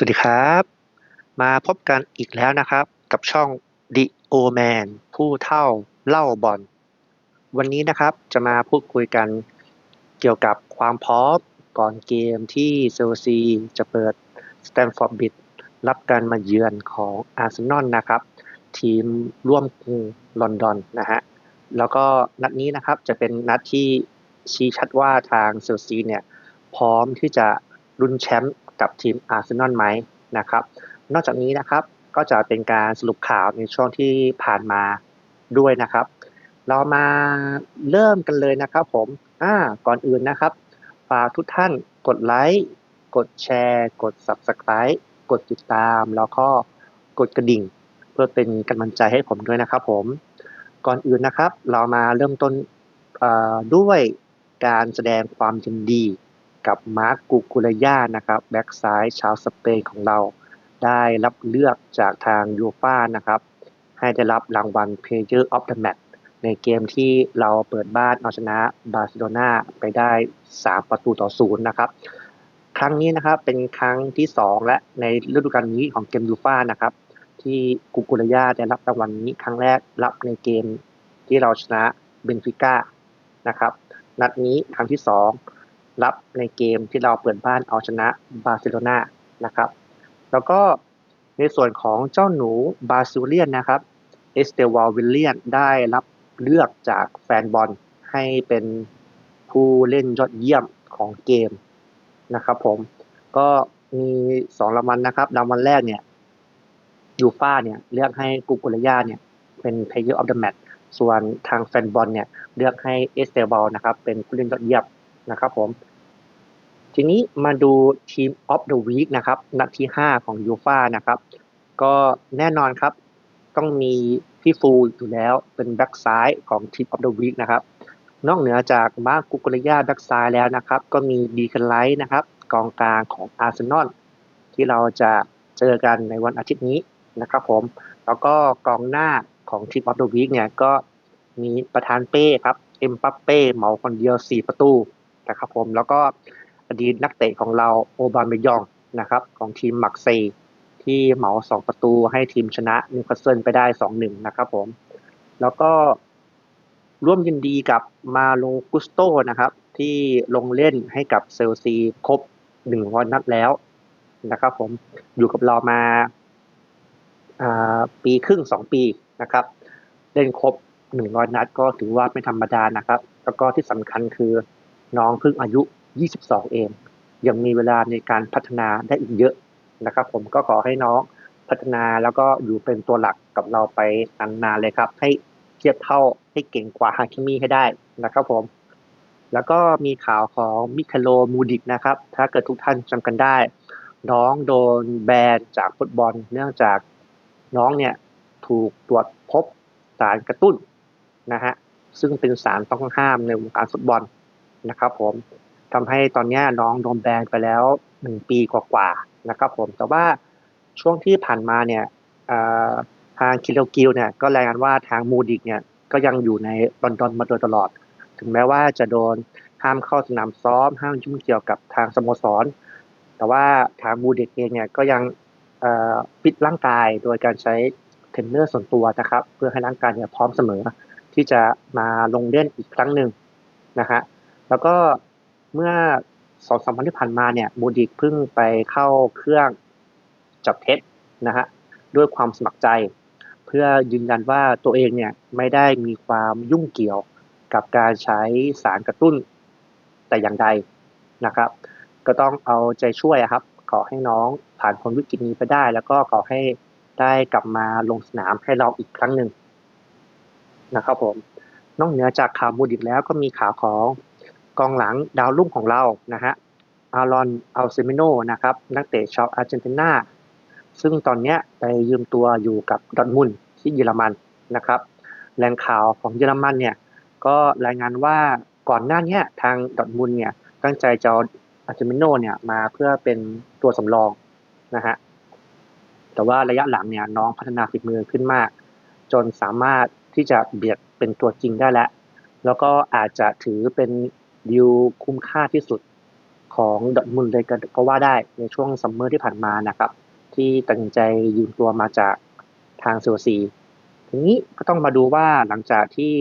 สวัสดีครับ มาพบกันอีกแล้วนะครับ กับช่อง The O Man ผู้เท่าเล่าบอลวันนี้นะครับจะมาพูดคุยกันเกี่ยวกับความพร้อมก่อนเกมที่เซลซีจะเปิดสแตนฟอร์ดบิดรับการมาเยือนของอาร์เซนอลนะครับ ทีมร่วมกรุงลอนดอนนะฮะแล้วก็นัดนี้นะครับจะเป็นนัดที่ชี้ชัดว่าทางเซลซีเนี่ยพร้อมที่จะลุ้นแชมป์ กับทีมอาร์เซนอลไหมนะครับ นอกจากนี้นะครับก็จะเป็นการสรุปข่าวในช่วงที่ผ่านมาด้วยนะครับ เรามาเริ่มกันเลยนะครับ ผมอ่าก่อนอื่นนะครับฝากทุกท่านกดไลค์กดแชร์ กด Subscribe กดติดตาม แล้วก็กดกระดิ่ง เพื่อเป็นกำลังใจให้ผมด้วยนะครับผม ก่อนอื่นนะครับ เรามาเริ่มต้นด้วยการแสดงความยินดี กับมาร์กกูกุลยานะครับแบ็กซ้ายชาวสเปนของเรา ได้รับเลือกจากทางยูฟ่านะครับให้ได้รับรางวัล Player of the Match ในเกมที่เราเปิดบ้านเอาชนะบาร์เซโลนาไปได้ 3 ประตูต่อศูนย์นะครับ ครั้งนี้นะครับเป็นครั้งที่ 2 และในฤดูกาลนี้ของเกมยูฟ่านะครับ ที่กุกุลยาได้รับรางวัลนี้ครั้งแรกรับในเกมที่เราชนะเบนฟิก้านะครับ นัดนี้ครั้งที่ 2 รับในเกมที่เราเปิดบ้านเอาชนะบาร์เซโลนานะครับ แล้วก็ในส่วนของเจ้าหนูบาซิเลียนนะครับเอสเตวาลวิลเลียนได้รับเลือกจากแฟนบอลให้เป็นผู้เล่นยอดเยี่ยมของเกมนะครับผมก็มีสองรางวัลนะครับรางวัลแรกเนี่ยยูฟ่าเนี่ยเลือกให้กุกุลยาเนี่ยเป็น Player of the Match ส่วนทางแฟนบอลเนี่ยเลือกให้เอสเตบอลนะครับเป็นผู้เล่นยอดเยี่ยมนะครับผม ทีนี้มาดูทีมออฟเดอะวีคนะครับ นัดที่ 5 ของยูฟ่านะครับ ก็แน่นอนครับ ต้องมีพี่ฟูอยู่แล้วเป็นแบ็กซ้ายของทีมออฟเดอะวีคนะครับ นอกเหนือจากมาร์กุกริยาแบ็กซ้ายแล้วนะครับ ก็มีดีคันไลท์นะครับ กองกลางของอาร์เซนอลที่เราจะเจอกันในวันอาทิตย์นี้นะครับผม แล้วก็กองหน้าของทีมออฟเดอะวีคเนี่ยก็มีประธานเป้ครับ เอ็มปัปเป้เหมาคนเดียว 4 ประตูนะครับผมแล้วก็ อดีตนักเตะของเราโอบามยองนะครับของทีมมักเซที่เหมาสองประตูให้ทีมชนะนิวคาสเซิลไปได้สองหนึ่งนะครับผม แล้วก็ร่วมยินดีกับมาโลกุสโตนะครับ ที่ลงเล่นให้กับเซลซีครบหนึ่งวันนัดแล้วนะครับผมอยู่กับเรามาปีครึ่งสองปีนะครับ เล่นครบหนึ่งร้อยนัดก็ถือว่าไม่ธรรมดานะครับ แล้วก็ที่สำคัญคือน้องเพิ่งอายุ 22 เอง ยังมีเวลาในการพัฒนาได้อีกเยอะนะครับ ผมก็ขอให้น้องพัฒนาแล้วก็อยู่เป็นตัวหลักกับเราไปนานๆเลยครับ ให้เทียบเท่าให้เก่งกว่าฮาคิมิให้ได้นะครับผม แล้วก็มีข่าวของมิคาโลมูดิกนะครับ ถ้าเกิดทุกท่านจำกันได้ น้องโดนแบนจากฟุตบอล เนื่องจากน้องเนี่ยถูกตรวจพบสารกระตุ้นนะฮะซึ่งเป็นสารต้องห้ามในวงการฟุตบอลนะครับผม ทำให้ตอนนี้น้องโดนแบนไปแล้วหนึ่งปีกว่าๆนะครับผมแต่ว่าช่วงที่ผ่านมาเนี่ยทางคิโลกิลเนี่ยก็รายงานว่าทางมูดิกเนี่ยก็ยังอยู่ในลอนดอนมาโดยตลอด ถึงแม้ว่าจะโดนห้ามเข้าสนามซ้อมห้ามยุ่งเกี่ยวกับทางสโมสร แต่ว่าทางมูดิกเองเนี่ยก็ยังปิดร่างกายโดยการใช้เทรนเนอร์ส่วนตัวนะครับ เพื่อให้ร่างกายเนี่ยพร้อมเสมอที่จะมาลงเล่นอีกครั้งหนึ่งนะฮะแล้วก็ เมื่อสองสามวันที่ผ่านมาเนี่ยบูดิกเพิ่งไปเข้าเครื่องจับเท็จนะฮะด้วยความสมัครใจ เพื่อยืนยันว่าตัวเองเนี่ยไม่ได้มีความยุ่งเกี่ยวกับการใช้สารกระตุ้นแต่อย่างใดนะครับ ก็ต้องเอาใจช่วยครับ ขอให้น้องผ่านพ้นวิกฤตนี้ไปได้ แล้วก็ขอให้ได้กลับมาลงสนามให้เราอีกครั้งหนึ่งนะครับผมนอกเหนือจากข่าวบูดิกแล้วก็มีข่าวของ กองหลังดาวรุ่งของเรานะฮะอารอนอัลเซมิโนนะครับนักเตะชาวอาร์เจนตินาซึ่งตอนนี้ไปยืมตัวอยู่กับดอทมุนที่เยอรมันนะครับแหล่งข่าวของเยอรมันเนี่ยก็รายงานว่าก่อนหน้านี้ทางดอทมุนเนี่ยตั้งใจจะอาร์เจมิโนเนี่ยมาเพื่อเป็นตัวสำรองนะฮะแต่ว่าระยะหลังเนี่ยน้องพัฒนาฝีมือขึ้นมาก จนสามารถที่จะเบียดเป็นตัวจริงได้แล้ว แล้วก็อาจจะถือเป็น ดิวคุ้มค่าที่สุดของดอร์ทมุนเลยก็ก็ว่าได้ในช่วงซัมเมอร์ที่ผ่านมานะครับ ที่ตัดสินใจยืมตัวมาจากทางเชลซีทีนี้ก็ต้องมาดูว่าหลังจากที่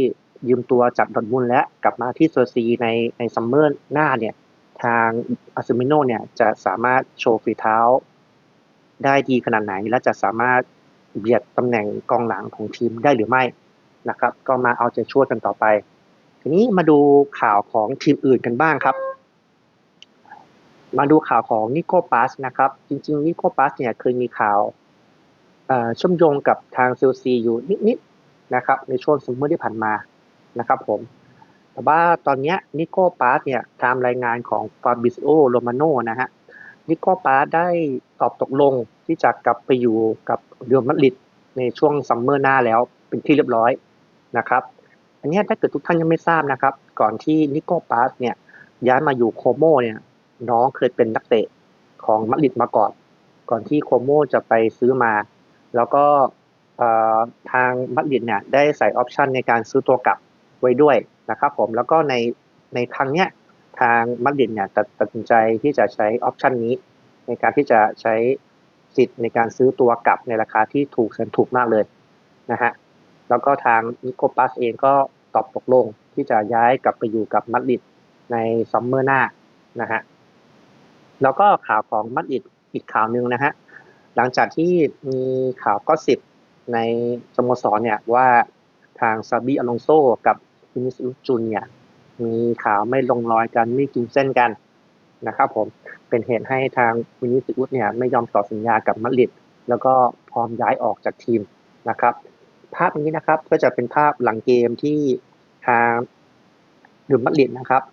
ยืมตัวจากดอร์ทมุนและกลับมาที่เชลซีในในซัมเมอร์หน้าเนี่ยทางอาซูมิโนเนี่ยจะสามารถโชว์ฝีเท้า ได้ดีขนาดไหน และจะสามารถเบียดตำแหน่งกองหลังของทีมได้หรือไม่นะครับ ก็มาเอาใจช่วยกันต่อไป ทีนี้มาดูข่าวของทีมอื่นกันบ้างครับ มาดูข่าวของนิโคปัสนะครับ จริงๆนิโคปัสเนี่ยเคยมีข่าวเชื่อมโยงกับทางเซลซีอยู่นิดๆนะครับ ในช่วงซัมเมอร์ที่ผ่านมานะครับผมแต่ว่าตอนนี้นิโคปัสเนี่ยตามรายงานของฟาบิโอโรมาโนนะฮะนิโคปัสได้ตอบตกลงที่จะกลับไปอยู่กับเรอัลมาดริดในช่วงซัมเมอร์หน้าแล้วเป็นที่เรียบร้อยนะครับ อันนี้ถ้าเกิดทุกท่านยังไม่ทราบนะครับ ก่อนที่นิโคปัสเนี่ยย้ายมาอยู่โคโมเนี่ยน้องเคยเป็นนักเตะของมาดริดมาก่อน ก่อนที่โคโมจะไปซื้อมา แล้วก็ทางมาดริดเนี่ยได้ใส่ออปชันในการซื้อตัวกลับไว้ด้วยนะครับผมแล้วก็ในในครั้งเนี้ยทางมาดริดเนี่ยตัดตัดสินใจที่จะใช้ออปชันนี้ ในการที่จะใช้สิทธิ์ในการซื้อตัวกลับในราคาที่ถูกแสนถูกมากเลยนะฮะ แล้วก็ทางนิโคปัสเองก็ตอบตกลงที่จะย้ายกลับไปอยู่กับมาดริดในซัมเมอร์หน้านะฮะแล้วก็ข่าวของมัดริดอีกข่าวหนึ่งนะฮะหลังจากที่มีข่าวก็สิบในสโมสรเนี่ยว่าทางซาบิอลองโซกับวินิสอุจูเนียมีข่าวไม่ลงรอยกันไม่กินเส้นกันนะครับผมเป็นเหตุให้ทางวินิสอุสเนี่ยไม่ยอมต่อสัญญากับมัดริดแล้วก็พร้อมย้ายออกจากทีมนะครับ ภาพนี้นะครับก็จะเป็นภาพหลังเกมที่ทางดูมัดริดนะครับ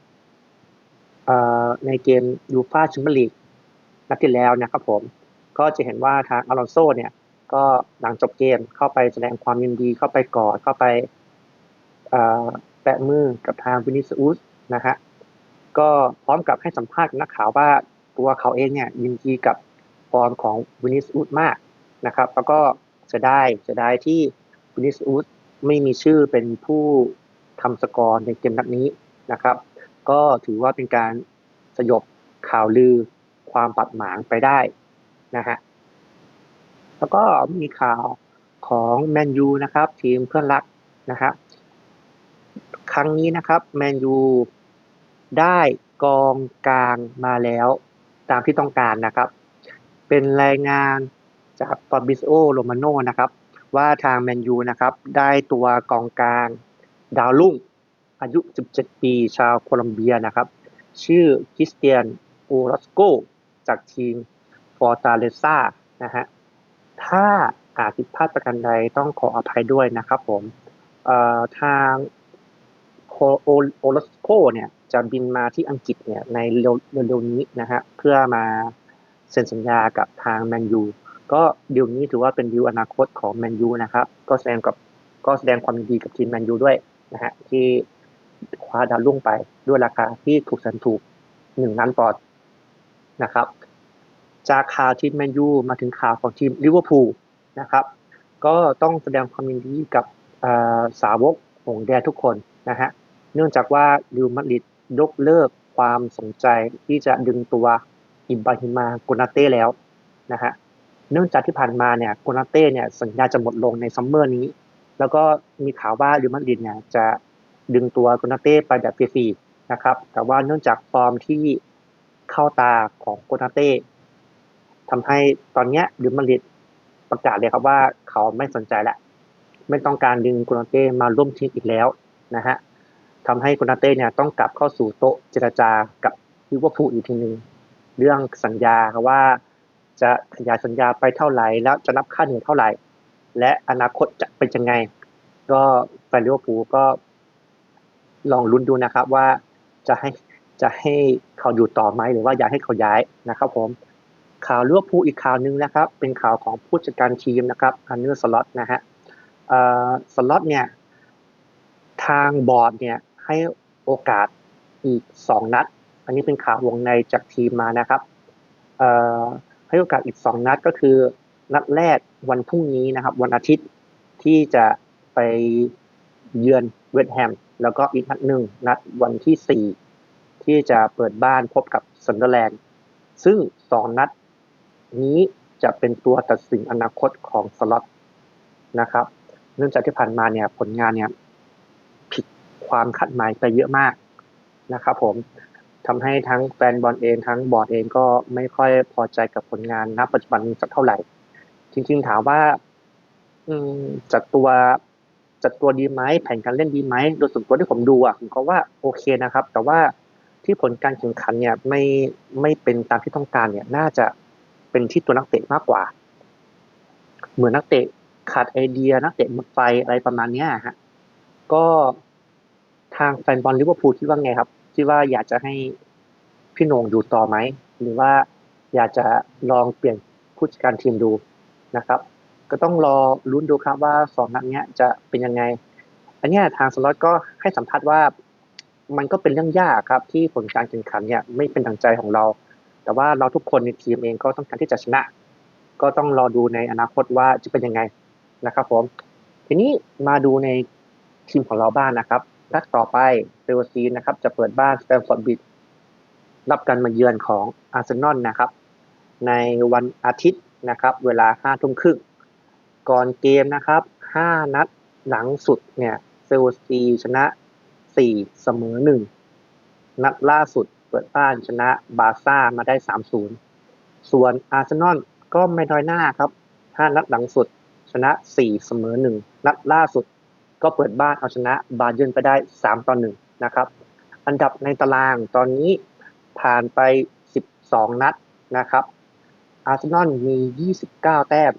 ในเกมยูฟาแชมเปี้ยนลีกนัดที่แล้วนะครับผมก็จะเห็นว่าทางอลอนโซเนี่ยก็หลังจบเกมเข้าไปแสดงความยินดีเข้าไปกอดเข้าไปแปะมือกับทางวินิสอุสนะฮะก็พร้อมกับให้สัมภาษณ์นักข่าวว่าตัวเขาเองเนี่ยยินดีกับฟอร์มของวินิสอุสมากนะครับ แล้วก็เสียดายเสดายที่ วินิสอุสไม่มีชื่อเป็นผู้ทำสกอร์ในเกมนัดนี้นะครับ ก็ถือว่าเป็นการสยบข่าวลือความปัดหมางไปได้นะฮะแล้วก็มีข่าวของแมนยูนะครับ ทีมเพื่อนรักนะครับครั้งนี้นะครับแมนยูได้กองกลางมาแล้วตามที่ต้องการนะครับ เป็นรายงานจากฟาบิโอโรมาโนนะครับ ว่าทางแมนยูนะครับ ได้ตัวกองกลางดาวรุ่ง อายุ 17 ปีชาวโคลัมเบียนะครับ ชื่อคริสเตียนโอรสโกจากทีมฟอร์ตาเลซ่านะฮะถ้าอาจผิดพลาดประการใดต้องขออภัยด้วยนะครับผมเอ่อทางโคโอโอรสโกเนี่ยจะบินมาที่อังกฤษเนี่ยในเร็วๆนี้นะฮะเพื่อมาเซ็นสัญญากับทางแมนยู ก็ดีลนี้ถือว่าเป็นดีลอนาคตของแมนยูนะครับ ก็แสดงกับก็แสดงความยินดีกับทีมแมนยูด้วยนะฮะที่คว้าดาวรุ่งไปด้วยราคาที่ถูกแสนถูกหนึ่งล้านปอนด์นะครับ จากข่าวทีมแมนยูมาถึงข่าวของทีมลิเวอร์พูลนะครับ ก็ต้องแสดงความยินดีกับอ่อสาวกหงแดงทุกคนนะฮะเนื่องจากว่าลิวมาดริดยกเลิกความสนใจที่จะดึงตัวอิบราฮิมาโกนาเต้แล้วนะฮะ เนื่องจากที่ผ่านมาเนี่ยโกนาเต้เนี่ยสัญญาจะหมดลงในซัมเมอร์นี้ แล้วก็มีข่าวว่าลิวมาดริดเนี่ยจะดึงตัวโกนาเต้ไปแบบฟรีๆนะครับ แต่ว่าเนื่องจากฟอร์มที่เข้าตาของโกนาเต้ทำให้ตอนเนี้ยดิมาริดประกาศเลยครับว่าเขาไม่สนใจแล้วไม่ต้องการดึงโกนาเต้มาร่วมทีมอีกแล้วนะฮะทำให้โกนาเต้เนี่ยต้องกลับเข้าสู่โต๊ะเจรจากับลิเวอร์พูลอีกทีหนึ่งเรื่องสัญญาว่า จะขยายสัญญาไปเท่าไหร่ แล้วจะนับค่าเหนื่อยเท่าไหร่ และอนาคตจะเป็นยังไง ก็แฟนลิเวอร์พูลก็ลองลุ้นดูนะครับว่าจะให้จะให้เขาอยู่ต่อไหมหรือว่าอยากให้เขาย้ายนะครับ ผม ข่าวลิเวอร์พูลอีกข่าวหนึ่งนะครับ เป็นข่าวของผู้จัดการทีมนะครับอันเนอร์สล็อตนะฮะอ่อสล็อตเนี่ยทางบอร์ดเนี่ยให้โอกาสอีกสองนัด อันนี้เป็นข่าววงในจากทีมมานะครับ เอ่อ ให้โอกาสอีกสองนัดก็คือ นัดแรกวันพรุ่งนี้นะครับ วันอาทิตย์ที่จะไปเยือนเวสต์แฮมแล้วก็อีกนัดหนึ่งนัดวันที่สี่ที่จะเปิดบ้านพบกับซันเดอร์แลนด์ซึ่งสองนัดนี้จะเป็นตัวตัดสินอนาคตของสล็อตนะครับ เนื่องจากที่ผ่านมาเนี่ยผลงานเนี่ยผิดความคาดหมายไปเยอะมากนะครับผม ทำให้ทั้งแฟนบอลเองทั้งบอร์ดเองก็ไม่ค่อยพอใจกับผลงานณปัจจุบันนี้สักเท่าไหร่ จริงๆถามว่า อืมจัดตัวจัดตัวดีไหมแผนการเล่นดีไหมโดยส่วนตัวที่ผมดูอะผมก็ว่าโอเคนะครับ แต่ว่าที่ผลการแข่งขันเนี่ยไม่ไม่เป็นตามที่ต้องการเนี่ย น่าจะเป็นที่ตัวนักเตะมากกว่า เหมือนนักเตะขาดไอเดียนักเตะหมดไฟอะไรประมาณเนี้ยฮะก็ทางแฟนบอลลิเวอร์พูลคิดว่าไงครับ คิดว่าอยากจะให้พี่นงอยู่ต่อไหม หรือว่าอยากจะลองเปลี่ยนผู้จัดการทีมดูนะครับ ก็ต้องรอลุ้นดูครับว่าสองนัดเนี้ยจะเป็นยังไง อันนี้ทางสล็อตก็ให้สัมภาษณ์ว่า มันก็เป็นเรื่องยากครับ ที่ผลการแข่งขันเนี่ยไม่เป็นดังใจของเรา แต่ว่าเราทุกคนในทีมเองก็ต้องการที่จะชนะ ก็ต้องรอดูในอนาคตว่าจะเป็นยังไงนะครับผมทีนี้มาดูในทีมของเราบ้างนะครับ นัดต่อไปเซลซีนะครับ จะเปิดบ้านสแตมฟอร์ดบิดรับการมาเยือนของอาร์เซนอลนะครับ ในวันอาทิตย์นะครับ เวลาห้าทุ่มครึ่งก่อนเกมนะครับห้านัดหลังสุดเนี่ยเซลซีชนะสี่เสมอหนึ่งนัดล่าสุดเปิดบ้านชนะบาซ่ามาได้สามศูนย์ส่วนอาร์เซนอลก็ไม่น้อยหน้าครับห้านัดหลังสุดชนะสี่เสมอหนึ่งนัดล่าสุด ก็เปิดบ้านเอาชนะบาเยิร์นไปได้สามต่อหนึ่งนะครับ อันดับในตารางตอนนี้ผ่านไปสิบสองนัดนะครับ อาร์เซนอลมี 29 แต้ม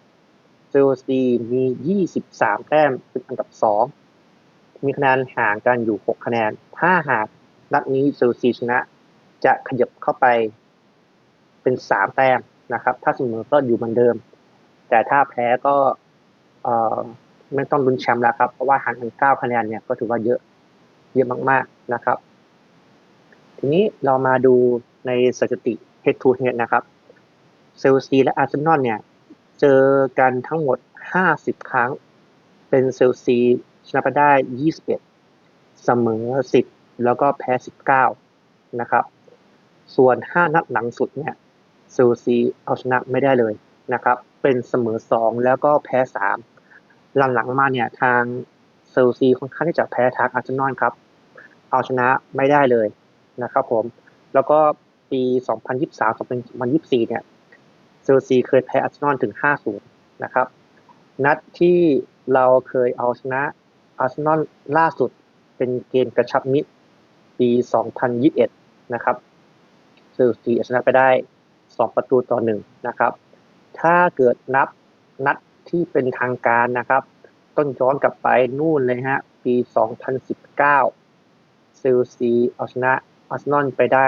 เชลซีมี 23 แต้มเป็นอันดับ 2 มีคะแนนห่างกันอยู่ 6 คะแนน ถ้าหากนัดนี้เชลซีชนะ จะขยับเข้าไปเป็น 3 แต้มนะครับ ถ้าเสมอก็อยู่เหมือนเดิม แต่ถ้าแพ้ก็เไม่ต้องลุ้นแชมป์แล้วครับ เพราะว่าห่างกัน9คะแนนเนี่ยก็ถือว่าเยอะเยอะมากๆนะครับ ทีนี้เรามาดูในสถิติ head to head นะครับเซลซีและอาร์เซนอลเนี่ย เจอกันทั้งหมด 50 ครั้ง เป็นเซลซีชนะไปได้ 21 เสมอ 10 แล้วก็แพ้ 19 นะครับ ส่วน 5 นัดหลังสุดเนี่ยเซลซีเอาชนะไม่ได้เลยนะครับ เป็นเสมอ 2 แล้วก็แพ้ 3 หลังๆมาเนี่ยทางเซลซีค่อนข้างที่จะแพ้ทางอาร์เซนอลครับ เอาชนะไม่ได้เลยนะครับผม แล้วก็ปี 2023-2024 เนี่ยเชลซีเคยแพ้อาร์เซนอลถึง 5-0 นะครับ นัดที่เราเคยเอาชนะอาร์เซนอลล่าสุดเป็นเกมกระชับมิตรปี 2021 นะครับเชลซีชนะไปได้ 2 ประตูต่อ 1 นะครับ ถ้าเกิดนับนัด ที่เป็นทางการนะครับ ต้องย้อนกลับไปนู่นเลยฮะ ปี 2019เชลซีเอาชนะอาร์เซนอลไปได้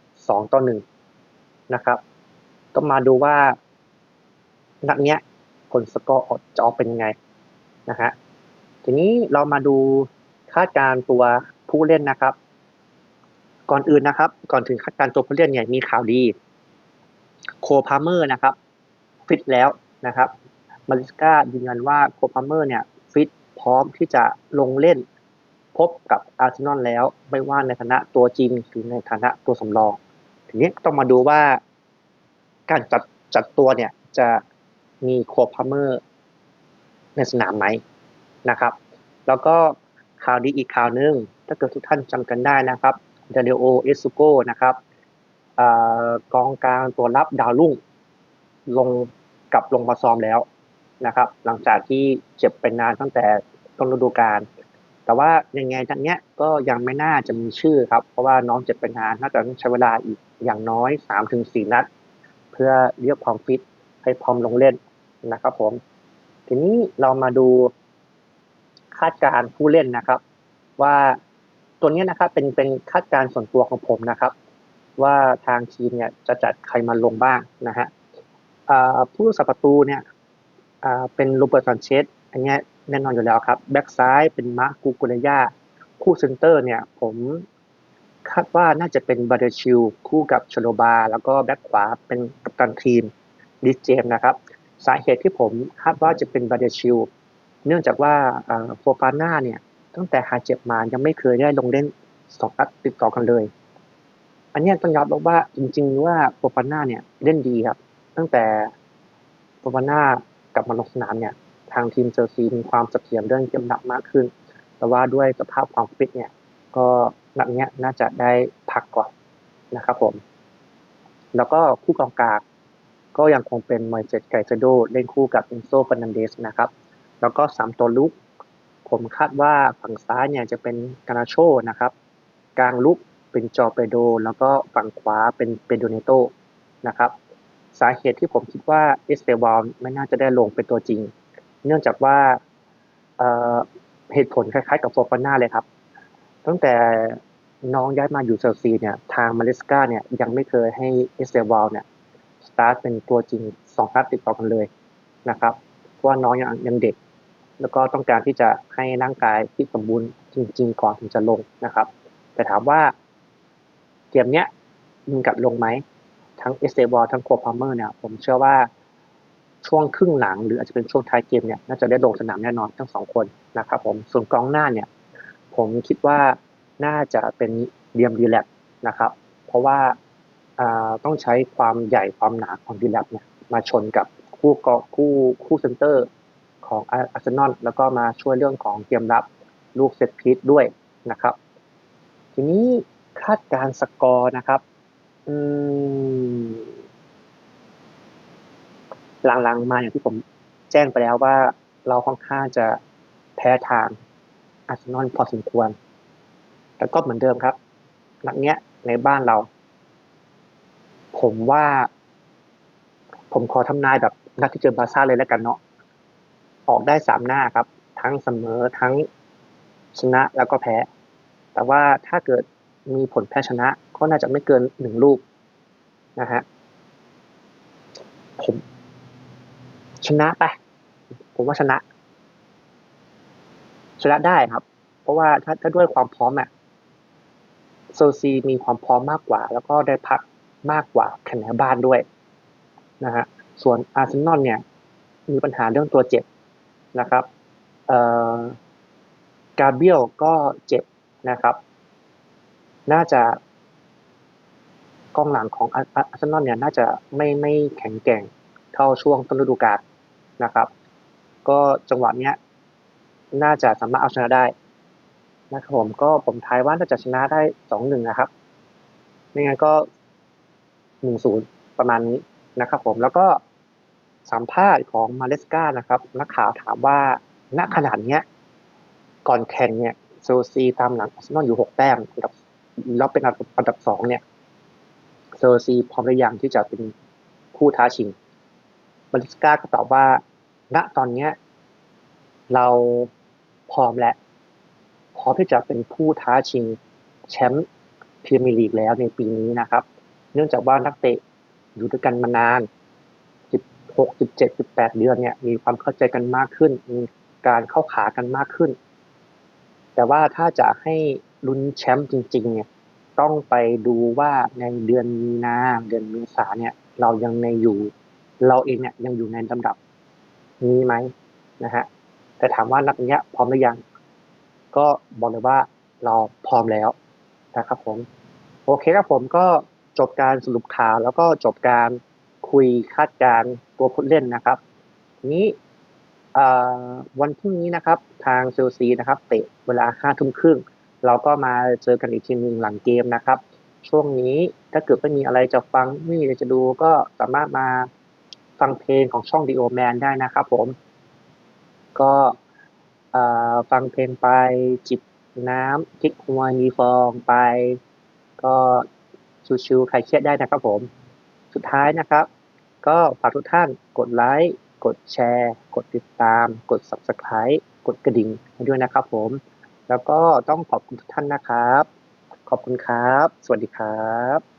2 ต่อ 1 นะครับก็มาดูว่า นัดเนี้ย ผลสกอร์ออกจะออกเป็นยังไงนะฮะทีนี้เรามาดูคาดการ์ตัวผู้เล่นนะครับ ก่อนอื่นนะครับ ก่อนถึงคาดการ์ตัวผู้เล่นเนี่ยมีข่าวดี โคพาเมอร์นะครับ ฟิตแล้วนะครับ มาริสกายืนยันว่าโคพาเมอร์เนี่ยฟิตพร้อมที่จะลงเล่นพบกับอาร์เซนอลแล้ว ไม่ว่าในฐานะตัวจริงหรือในฐานะตัวสำรอง ทีนี้ต้องมาดูว่าการจัดจัดตัวเนี่ยจะมีโคพาเมอร์ในสนามไหมนะครับ แล้วก็ข่าวดีอีกข่าวหนึ่งถ้าเกิดทุกท่านจำกันได้นะครับเดเนโอเอสุโกนะครับกองกลางตัวรับดาวรุ่ง ลงกลับลงมาซ้อมแล้ว นะครับ หลังจากที่เจ็บไปนานตั้งแต่ต้นฤดูกาลแต่ว่ายังไงทั้งเนี้ยก็ยังไม่น่าจะมีชื่อครับ เพราะว่าน้องเจ็บไปนานน่าจะต้องใช้เวลาอีกอย่างน้อย3-4นัด เพื่อเรียกความฟิตให้พร้อมลงเล่นนะครับผม ทีนี้เรามาดูคาดการผู้เล่นนะครับ ว่าตัวนี้นะครับเป็นเป็นคาดการส่วนตัวของผมนะครับ ว่าทางทีมเนี่ยจะจัดใครมาลงบ้างนะฮะผู้สับประตูเนี่ย เป็นโรเบิร์ตซันเชสอันนี้แน่นอนอยู่แล้วครับ แบ็กซ้ายเป็นมาร์กูกุเรยาคู่เซนเตอร์เนี่ยผมคาดว่าน่าจะเป็นบาเดชิลคู่กับชโลบา แล้วก็แบ็กขวาเป็นกัปตันทีมดิเจมนะครับ สาเหตุที่ผมคาดว่าจะเป็นบาเดชิลเนื่องจากว่าโฟฟาน่าเนี่ยตั้งแต่หายเจ็บมายังไม่เคยได้ลงเล่นสองนัดติดต่อกันเลย อันนี้ต้องยอมรับว่าจริง ๆ ว่าโฟฟาน่าเนี่ยเล่นดีครับ ตั้งแต่โฟฟาน่า กลับมาลงสนามเนี่ยทางทีมเชลซีมีความเสถียรเรื่องเกมหนักมากขึ้น แต่ว่าด้วยสภาพความฟิตเนี่ยก็นัดเนี้ยน่าจะได้พักก่อนนะครับผม แล้วก็คู่กองกลางก็ยังคงเป็นมอยเจตไกเซโดเล่นคู่กับอินโซฟ e นันเดสนะครับ แล้วก็สามตัวลุก ผมคาดว่าฝั่งซ้ายเนี่ยจะเป็นกานาโชนะครับ กลางลุกเป็นจอเปโด แล้วก็ฝั่งขวาเป็นเปโดเนโตนะครับ สาเหตุที่ผมคิดว่าเอสเตวอลไม่น่าจะได้ลงเป็นตัวจริง เนื่องจากว่าเเหตุผลคล้ายๆกับโฟฟาน่าเลยครับ ตั้งแต่น้องย้ายมาอยู่เชลซีเนี่ยทางมาเลสกาเนี่ยยังไม่เคยให้เอสเตวอลเนี่ยสตาร์ทเป็นตัวจริงสองนัดติดต่อกันเลยนะครับเพราะว่าน้องยังยังเด็ก แล้วก็ต้องการที่จะให้ร่างกายที่สมบูรณ์จริง ๆ ก่อนถึงจะลงนะครับ แต่ถามว่าเกมเนี้ยยิงกัดลงไหม ทั้งเอสเตบอลทั้งโคพาเมอร์เนี่ยผมเชื่อว่าช่วงครึ่งหลังหรืออาจจะเป็นช่วงท้ายเกมเนี่ยน่าจะได้ลงสนามแน่นอนทั้งสองคนนะครับผมส่วนกองหน้าเนี่ยผมคิดว่าน่าจะเป็นเดียมดีแลบนะครับเพราะว่าต้องใช้ความใหญ่ความหนาของดีแลบเนี่ยมาชนกับคู่กอคู่คู่เซนเตอร์ของอาร์เซนอลแล้วก็มาช่วยเรื่องของเกมรับลูกเซตพีทด้วยนะครับ ทีนี้คาดการสกอร์นะครับ อืมหลังๆมาอย่างที่ผมแจ้งไปแล้วว่าเราค่อนข้างจะแพ้ทางอาร์เซนอลพอสมควร แต่ก็เหมือนเดิมครับนักเนี้ย ในบ้านเรา ผมว่า ผมขอทำนายแบบนัดที่เจอบาซ่าเลยแล้วกันเนาะออกได้สามหน้าครับ ทั้งเสมอทั้งชนะแล้วก็แพ้ แต่ว่าถ้าเกิดมีผลแพ้ชนะ ก็น่าจะไม่เกินหนึ่งลูกนะฮะผมชนะไป ผมว่าชนะ ชนะได้ครับ เพราะว่าถ้าถ้าด้วยความพร้อมอะโซซีมีความพร้อมมากกว่า แล้วก็ได้พักมากกว่าแข่งในบ้านด้วยนะฮะส่วนอาร์เซนอลเนี่ย มีปัญหาเรื่องตัวเจ็บนะครับเอ่อกาเบียลก็เจ็บนะครับ น่าจะ กองหลังของอาร์เซนอลเนี่ยน่าจะไม่ไม่แข็งแกร่งเท่าช่วงต้นฤดูกาลนะครับ ก็จังหวะเนี้ยน่าจะสามารถเอาชนะได้นะครับผมก็ผมทายว่าน่าจะชนะได้สองหนึ่งนะครับไม่งั้นก็หนึ่งศูนย์ประมาณนี้นะครับผมแล้วก็สัมภาษณ์ของมาเลสกานะครับนักข่าวถามว่าณขนาดเนี้ย ก่อนแข่งเนี่ยโซซีตามหลังอาร์เซนอลอยู่หกแต้มอันดับแล้วเป็นอันดับสองเนี่ย โซซีพร้อมหรือยังที่จะเป็นผู้ท้าชิงมาเลสกาก็ตอบว่า ณตอนเนี้ยเราพร้อมแล้วพร้อมที่จะเป็นผู้ท้าชิงแชมป์พรีเมียร์ลีกแล้วในปีนี้นะครับ เนื่องจากว่านักเตะอยู่ด้วยกันมานาน 16 17 18 เดือนเนี่ย มีความเข้าใจกันมากขึ้น มีการเข้าขากันมากขึ้น แต่ว่าถ้าจะให้ลุ้นแชมป์จริง ๆ เนี่ย ต้องไปดูว่าในเดือนมีนาเดือนเมษาเนี่ย เรายังในอยู่ เราเองเนี่ยยังอยู่ในลำดับนี้ไหมนะฮะแต่ถามว่านัดนี้ยพร้อมหรือยัง ก็บอกเลยว่าเราพร้อมแล้วนะครับผมโอเคครับผมก็จบการสรุปข่าวแล้วก็จบการคุยคาดการตัวผู้เล่นนะครับ นี้วันพรุ่งนี้นะครับ ทางเซลซีนะครับ เตะเวลาห้าทุ่มครึ่ง เราก็มาเจอกันอีกทีหนึ่งหลังเกมนะครับ ช่วงนี้ถ้าเกิดไม่มีอะไรจะฟังไม่มีอะไรจะดูก็สามารถมาฟังเพลงของช่องดีโอแมนได้นะครับผม ก็ฟังเพลงไปจิบน้ำคิกวายมีฟองไป ก็ชิวๆใครเครียดได้นะครับผม สุดท้ายนะครับ ก็ฝากทุกท่านกดไลค์ กดแชร์ กดติดตาม กด subscribe กดกระดิ่งให้ด้วยนะครับผม แล้วก็ต้องขอบคุณทุกท่านนะครับ ขอบคุณครับ สวัสดีครับ